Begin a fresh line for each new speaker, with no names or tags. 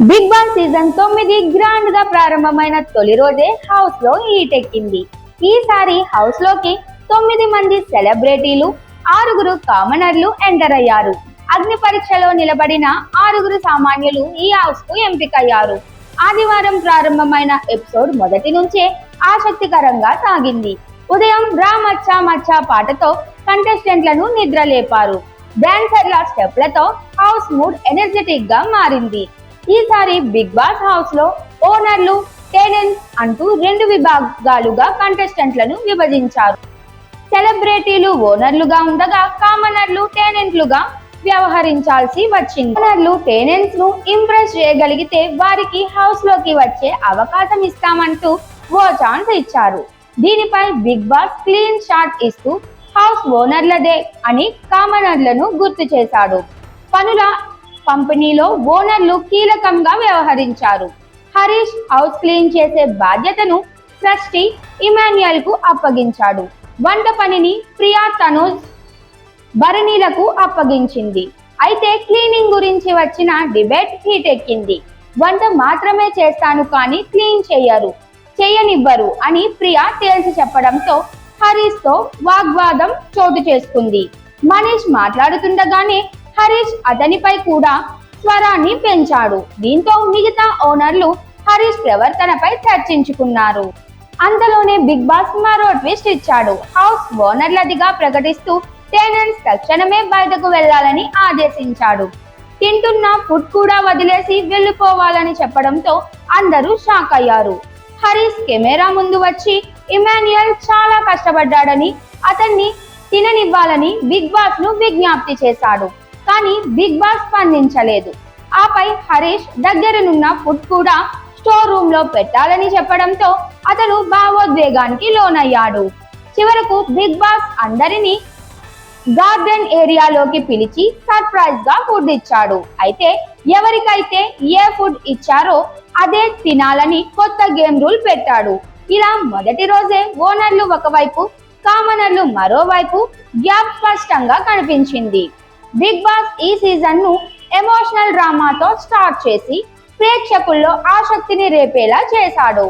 Big boss season తొమ్మిది గ్రాండ్గా ప్రారంభమైన తొలి రోజే హౌస్లో ఈటెక్కింది ఈసారి హౌస్లోకి తొమ్మిది మంది సెలబ్రిటీలు ఆరుగురు కామనర్లు ఎంటర్ అయ్యారు. అగ్ని పరీక్షలో నిలబడిన ఆరుగురు సామాన్యులు ఈ హౌస్కు ఎంపికయ్యారు. ఆదివారం ప్రారంభమైన ఎపిసోడ్ మొదటి నుంచే ఆసక్తికరంగా సాగింది. ఉదయం రా మచ్చా మచ్చా పాటతో కంటెస్టెంట్లను నిద్రలేపారు. డాన్సర్ల స్టెప్లతో హౌస్ మూడ్ ఎనర్జెటిక్గా మారింది. ఈసారి బిగ్ బాస్ హౌస్లో ఓనర్లు టెనెంట్స్ అంటూ రెండు విభాగాలుగా కంటెస్టెంట్లను విభజించారు. సెలబ్రిటీలు ఓనర్లుగా ఉండగా కామనర్లు టెనెంట్లుగా వ్యవహరించాల్సి వచ్చింది. ఓనర్లు టెనెంట్స్ను ఇంప్రెస్ చేయగలిగితే వారికి హౌస్లోకి వచ్చే అవకాశం ఇస్తామంటూ ఓ ఛాన్స్ ఇచ్చారు. దీనిపై బిగ్ బాస్ క్లీన్ షాట్ ఇస్తూ హౌస్ ఓనర్లదే అని కామనర్లను గుర్తు చేశాడు. పనుల పంపిణీలో ఓనర్లు కీలకంగా వ్యవహరించారు. హరీష్ హౌస్ క్లీన్ చేసే బాధ్యతను ట్రస్టీ ఇమాన్యుయల్కు అప్పగించాడు. వంట పనిని ప్రియా తనుజ్ భరణీలకు అప్పగించింది. అయితే క్లీనింగ్ గురించి వచ్చిన డిబేట్ హీట్ ఎక్కింది వంట మాత్రమే చేస్తాను కానీ క్లీన్ చేయరు చేయనివ్వరు అని ప్రియా తేల్చి చెప్పడంతో హరీష్తో వాగ్వాదం చోటు చేసుకుంది. మనీష్ మాట్లాడుతుండగానే హరీష్ అతనిపై కూడా స్వరాన్ని పెంచాడు. దీంతో మిగతా ఓనర్లు హరీష్ ప్రవర్తనపై చర్చించుకున్నారు. అంతలోనే బిగ్ బాస్ మరో ట్విస్ట్ ఇచ్చాడు. హౌస్ ఓనర్లదిగా ప్రకటిస్తూ టెనెంట్స్ తక్షణమే బయటకు వెళ్ళాలని ఆదేశించాడు. తింటున్న ఫుడ్ కూడా వదిలేసి వెళ్ళిపోవాలని చెప్పడంతో అందరూ షాక్ అయ్యారు. హరీష్ కెమెరా ముందు వచ్చి ఇమాన్యుయల్ చాలా కష్టపడ్డాడని అతన్ని తిననివ్వాలని బిగ్ బాస్ను విజ్ఞప్తి చేశాడు. కానీ బిగ్ బాస్ స్పందించలేదు. ఆపై హరీష్ దగ్గరనున్న ఫుడ్ కూడా స్టోర్ రూమ్లో పెట్టాలని చెప్పడంతో అతను భావోద్వేగానికి లోనయ్యాడు. చివరకు బిగ్ బాస్ అందరినీ గార్డెన్ ఏరియాలోకి పిలిచి సర్ప్రైజ్గా ఫుడ్ ఇచ్చాడు. అయితే ఎవరికైతే ఏ ఫుడ్ ఇచ్చారో అదే తినాలని కొత్త గేమ్ రూల్ పెట్టాడు. ఇలా మొదటి రోజే ఓనర్లు ఒకవైపు కామనర్లు మరోవైపు గ్యాప్ స్పష్టంగా కనిపించింది. బిగ్ బాస్ ఈ సీజన్ను ఎమోషనల్ డ్రామాతో స్టార్ట్ చేసి ప్రేక్షకుల్లో ఆసక్తిని రేపేలా చేశాడు.